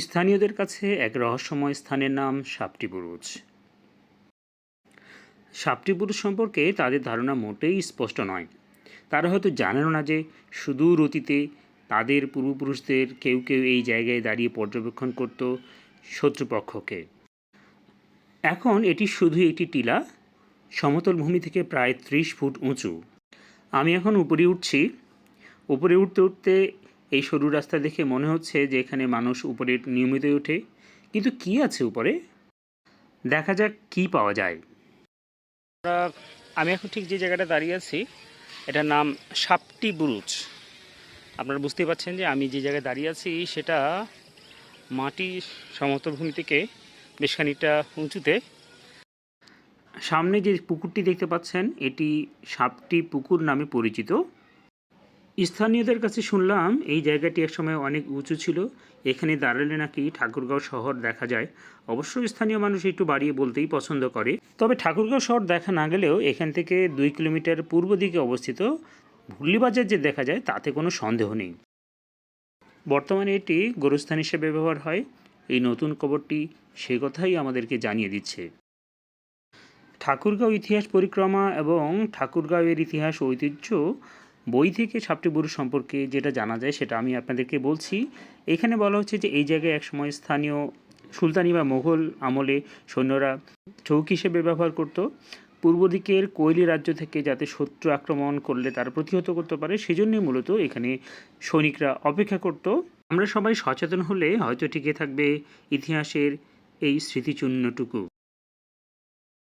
স্থানীয়দের কাছে এক রহস্যময় স্থানের নাম সাপটি বুরুজ। সাপটি বুরুজ সম্পর্কে তাদের ধারণা মোটেই স্পষ্ট নয়। তারা হয়তো জানেন না যে সুদূর অতীতে তাদের পূর্বপুরুষদের কেউ কেউ এই জায়গায় দাঁড়িয়ে পর্যবেক্ষণ করত শত্রুপক্ষকে। এখন এটি শুধু একটি টিলা, সমতল ভূমি থেকে প্রায় ত্রিশ ফুট উঁচু। আমি এখন উপরে উঠছি। উপরে উঠতে উঠতে এই সরু রাস্তা দেখে মনে হচ্ছে যে এখানে মানুষ উপরে নিয়মিতই ওঠে। কিন্তু কি আছে উপরে? দেখা যাক কি পাওয়া যায়। আমি এখন ঠিক যে জায়গাটা দাঁড়িয়ে আছি, এটার নাম সাপটি বুরুজ আপনারা বুঝতে পারছেন যে আমি যে জায়গায় দাঁড়িয়ে আছি, সেটা মাটি সমতল ভূমি থেকে বেশ খানিকটা উঁচুতে। সামনে যে পুকুরটি দেখতে পাচ্ছেন, এটি সাপটি পুকুর নামে পরিচিত। স্থানীয়দের কাছে শুনলাম এই জায়গাটি একসময় অনেক উঁচু ছিল, এখানে দাঁড়ালে নাকি ঠাকুরগাঁও শহর দেখা যায়। অবশ্য স্থানীয় মানুষ একটু বাড়িয়ে বলতেই পছন্দ করে। তবে ঠাকুরগাঁও শহর দেখা না গেলেও এখান থেকে দুই কিলোমিটার পূর্ব দিকে অবস্থিত ভুল্লিবাজার যে দেখা যায় তাতে কোনো সন্দেহ নেই। বর্তমানে এটি গোরস্থান হিসেবে ব্যবহার হয়। এই নতুন কবরটি সে কথাই আমাদেরকে জানিয়ে দিচ্ছে। ঠাকুরগাঁও ইতিহাস পরিক্রমা এবং ঠাকুরগাঁওয়ের ইতিহাস ঐতিহ্য বই থেকে সাপটি বুরুজ সম্পর্কে যেটা জানা যায় সেটা আমি আপনাদেরকে বলছি। এখানে বলা হচ্ছে যে এই জায়গায় একসময় স্থানীয় সুলতানি বা মোগল আমলে সৈন্যরা চৌক হিসেবে ব্যবহার করত। পূর্ব দিকের কৈলি রাজ্য থেকে যাতে শত্রু আক্রমণ করলে তারা প্রতিহত করতে পারে, সেজন্যই মূলত এখানে সৈনিকরা অপেক্ষা করত। আমরা সবাই সচেতন হলে হয়তো টিকে থাকবে ইতিহাসের এই স্মৃতিচিহ্নটুকু।